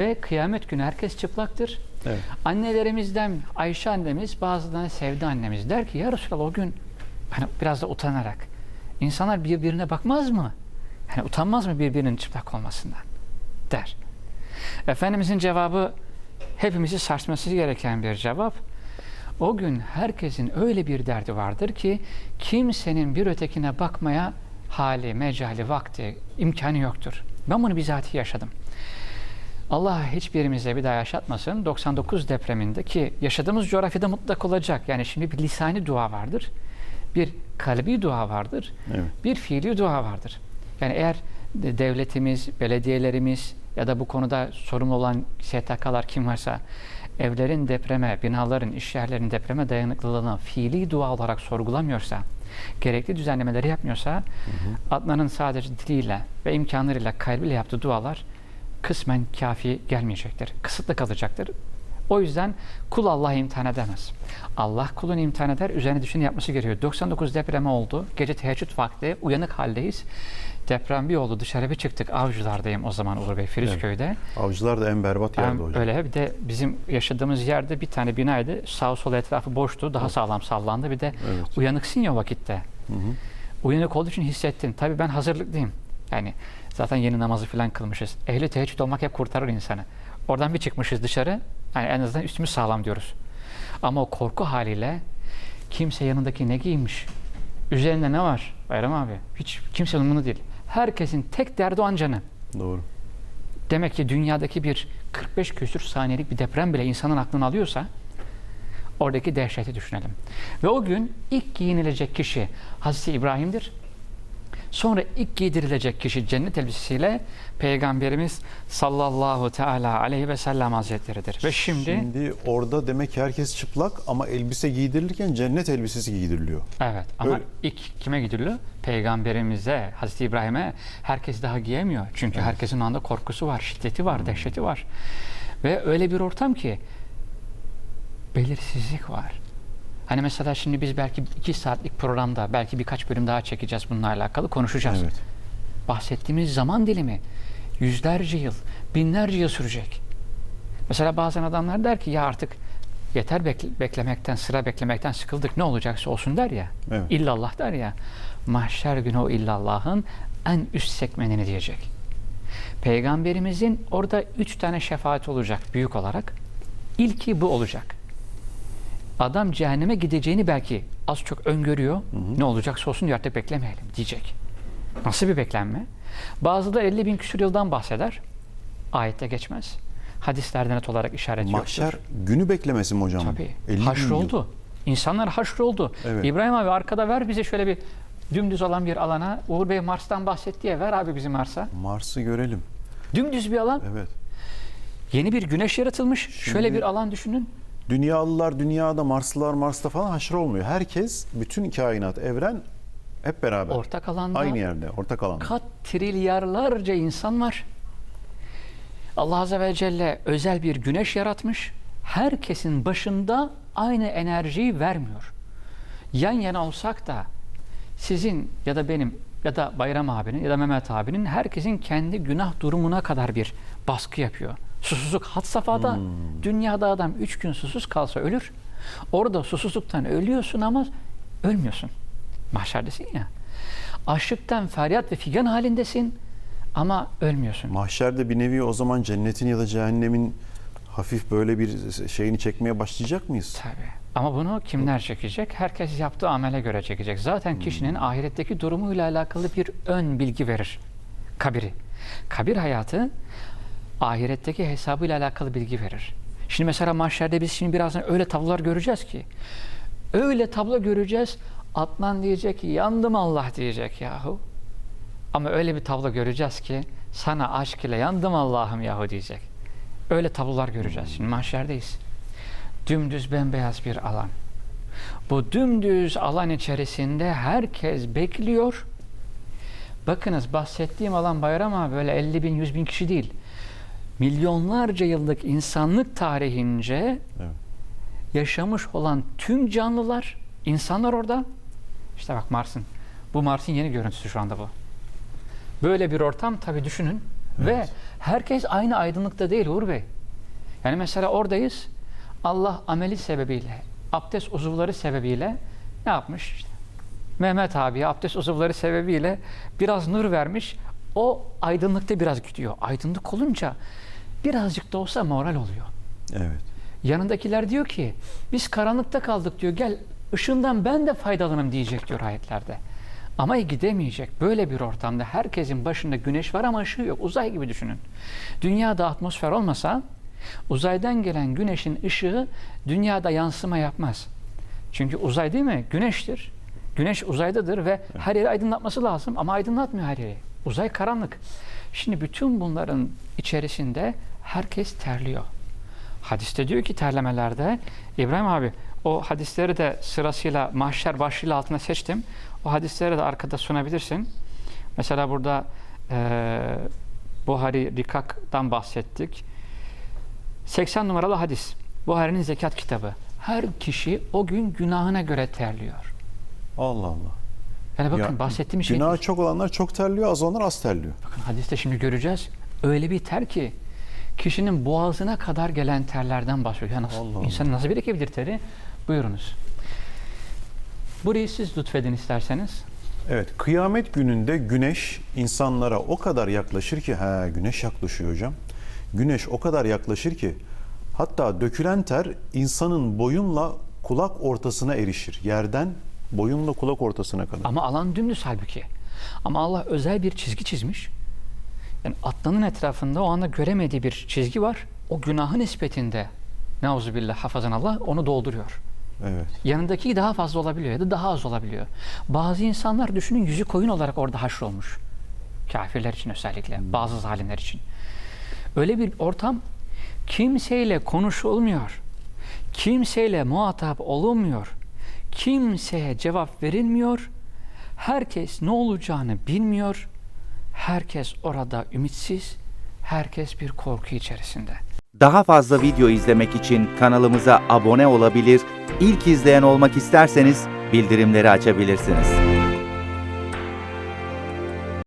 Ve kıyamet günü herkes çıplaktır. Evet. Annelerimizden Ayşe annemiz bazılarına Sevda annemiz der ki ya Resulallah o gün hani biraz da utanarak insanlar birbirine bakmaz mı? Yani utanmaz mı birbirinin çıplak olmasından? Der. Efendimizin cevabı hepimizi sarsması gereken bir cevap. O gün herkesin öyle bir derdi vardır ki kimsenin bir ötekine bakmaya hali, mecali, vakti, imkanı yoktur. Ben bunu bizatihi yaşadım. Allah hiçbirimize bir daha yaşatmasın. 99 depreminde ki yaşadığımız coğrafyada mutlak olacak. Yani şimdi bir lisani dua vardır. Bir kalbi dua vardır. Evet. Bir fiili dua vardır. Yani eğer de- devletimiz, belediyelerimiz ya da bu konuda sorumlu olan STK'lar kim varsa evlerin depreme, binaların, iş yerlerinin depreme dayanıklılığını fiili dua olarak sorgulamıyorsa, gerekli düzenlemeleri yapmıyorsa, Adnan'ın sadece diliyle ve imkanlarıyla, kalbiyle yaptığı dualar kısmen kafi gelmeyecektir. Kısıtlı kalacaktır. O yüzden kul Allah'ı imtihan edemez. Allah kulunu imtihan eder, üzerine düşeni yapması gerekiyor. 99 depremi oldu. Gece teheccüd vakti, uyanık haldeyiz. Deprem bir oldu, dışarı bir çıktık. Avcılardayım o zaman Uğur Bey, Filizköy'de. Avcılar da en berbat yerde hocam. öyle bir de bizim yaşadığımız yerde bir tane binaydı. Sağ sol etrafı boştu. Daha sağlam sallandı. Bir de Evet. uyanıksın ya vakitte. Hı hı. Uyanık olduğu için hissettin. Tabii ben hazırlıklıyım. Yani zaten yeni namazı falan kılmışız. Ehli teheccüd olmak hep kurtarır insanı. Oradan bir çıkmışız dışarı. Yani en azından üstümüz sağlam diyoruz. Ama o korku haliyle kimse yanındaki ne giymiş? Üzerinde ne var? Bayram abi. Hiç kimsenin bunu değil. Herkesin tek derdi o an canı. Doğru. Demek ki dünyadaki bir 45 küsür saniyelik bir deprem bile insanın aklını alıyorsa oradaki dehşeti düşünelim. Ve o gün ilk giyinilecek kişi Hazreti İbrahim'dir. Sonra ilk giydirilecek kişi cennet elbisesiyle Peygamberimiz sallallahu teala aleyhi ve sellem hazretleridir. Ve şimdi, Şimdi orada demek ki herkes çıplak ama elbise giydirilirken cennet elbisesi giydiriliyor. evet ama Öyle. ilk kime gidiliyor? Peygamberimize, Hazreti İbrahim'e herkes daha giyemiyor. Çünkü herkesin anda korkusu var, şiddeti var, dehşeti var. Ve öyle bir ortam ki belirsizlik var. Hani mesela şimdi biz belki iki saatlik programda belki birkaç bölüm daha çekeceğiz bununla alakalı konuşacağız. Evet. Bahsettiğimiz zaman dilimi yüzlerce yıl, binlerce yıl sürecek. Mesela bazen adamlar der ki ya artık yeter bekle- beklemekten, sıra beklemekten sıkıldık ne olacaksa olsun der ya. Evet. İllallah der ya. Mahşer günü o illallahın en üst sekmenini diyecek. Peygamberimizin orada üç tane şefaat olacak büyük olarak. İlki bu olacak. Adam cehenneme gideceğini belki az çok öngörüyor. Ne olacaksa olsun artık beklemeyelim diyecek. Nasıl bir beklenme? Bazıları 50 bin küsur yıldan bahseder. Ayette geçmez. Hadislerde net olarak işaret Mahşer yoktur. günü beklemesi mi hocam? Tabii. 50 bin Haşr yıl. oldu. İnsanlar haşr oldu. Evet. İbrahim abi arkada ver bize şöyle bir dümdüz olan bir alana. Uğur Bey Mars'tan bahsetti ya ver abi bizi Mars'a. Mars'ı görelim. Dümdüz bir alan. Evet. Yeni bir güneş yaratılmış. Şöyle bir alan düşünün. Dünyalılar dünyada, Marslılar Mars'ta falan haşır olmuyor. Herkes, bütün kainat, evren hep beraber. Ortak alanda Aynı yerde, ortak alanda. kat trilyarlarca insan var. Allah Azze ve Celle özel bir güneş yaratmış. Herkesin başında aynı enerjiyi vermiyor. Yan yana olsak da sizin ya da benim ya da Bayram abinin ya da Mehmet abinin herkesin kendi günah durumuna kadar bir baskı yapıyor. Susuzluk had safhada. Dünyada adam üç gün susuz kalsa ölür. Orada susuzluktan ölüyorsun ama ölmüyorsun. Mahşerdesin ya. Açlıktan feryat ve figan halindesin ama ölmüyorsun. Mahşerde bir nevi o zaman cennetin ya da cehennemin hafif böyle bir şeyini çekmeye başlayacak mıyız? Tabii. Ama bunu kimler çekecek? Herkes yaptığı amele göre çekecek. Zaten kişinin ahiretteki durumuyla alakalı bir ön bilgi verir. Kabiri. Kabir hayatı ahiretteki hesabıyla alakalı bilgi verir. Şimdi mesela mahşerde biz şimdi birazdan öyle tablolar göreceğiz ki öyle tablo göreceğiz. Adnan diyecek ki yandım Allah diyecek yahu. Ama öyle bir tablo göreceğiz ki sana aşk ile yandım Allah'ım yahu diyecek. Öyle tablolar göreceğiz. Şimdi mahşerdeyiz. Dümdüz bembeyaz bir alan. Bu dümdüz alan içerisinde herkes bekliyor. Bakınız bahsettiğim alan Bayram abi böyle 50 bin 100 bin kişi değil. Milyonlarca yıllık insanlık tarihince Evet. yaşamış olan tüm canlılar, insanlar orada. İşte bak Mars'ın. Bu Mars'ın yeni görüntüsü şu anda bu. Böyle bir ortam tabii düşünün. Ve herkes aynı aydınlıkta değil Uğur Bey. Yani mesela oradayız. Allah ameli sebebiyle, abdest uzuvları sebebiyle ne yapmış? İşte Mehmet abiye abdest uzuvları sebebiyle biraz nur vermiş. O aydınlıkta biraz gidiyor. Aydınlık olunca birazcık da olsa moral oluyor. Evet. Yanındakiler diyor ki biz karanlıkta kaldık diyor. Gel ışığından ben de faydalanım diyecek diyor ayetlerde. Ama gidemeyecek. Böyle bir ortamda herkesin başında güneş var ama ışığı yok. Uzay gibi düşünün. Dünyada atmosfer olmasa uzaydan gelen güneşin ışığı dünyada yansıma yapmaz. Çünkü uzay değil mi? Güneştir. Güneş uzaydadır ve her yeri aydınlatması lazım ama aydınlatmıyor her yeri. Uzay karanlık. Şimdi bütün bunların içerisinde herkes terliyor. Hadiste diyor ki terlemelerde İbrahim abi o hadisleri de sırasıyla mahşer başlığıyla altına seçtim. O hadisleri de arkada sunabilirsin. Mesela burada eee Buhari Rikak'tan bahsettik. 80 numaralı hadis. Buhari'nin zekat kitabı. Her kişi o gün günahına göre terliyor. Allah Allah. Yani bakın Ya, bahsettiğim şey Günahı çok olanlar çok terliyor, az olanlar az terliyor. Bakın hadiste şimdi göreceğiz. Öyle bir ter ki kişinin boğazına kadar gelen terlerden bahsediyor. Yani nasıl, Allah insan nasıl birikebilir teri? Buyurunuz. Burayı siz lütfedin isterseniz. Evet, kıyamet gününde güneş insanlara o kadar yaklaşır ki, he güneş yaklaşıyor hocam. Güneş o kadar yaklaşır ki, hatta dökülen ter insanın boyunla kulak ortasına erişir. Yerden boyunla kulak ortasına kadar. Ama alan dümdüz halbuki. Ama Allah özel bir çizgi çizmiş. Yani atlanın etrafında o anda göremediği bir çizgi var. O günahın nispetinde Neuzubillah hafazan Allah onu dolduruyor. Evet. Yanındaki daha fazla olabiliyor ya da daha az olabiliyor. Bazı insanlar düşünün yüzü koyun olarak orada haşrolmuş. Kafirler için özellikle, bazı zalimler için. Öyle bir ortam kimseyle konuşulmuyor. Kimseyle muhatap olunmuyor. Kimseye cevap verilmiyor. Herkes ne olacağını bilmiyor. Herkes orada ümitsiz. Herkes bir korku içerisinde. Daha fazla video izlemek için kanalımıza abone olabilir, ilk izleyen olmak isterseniz bildirimleri açabilirsiniz.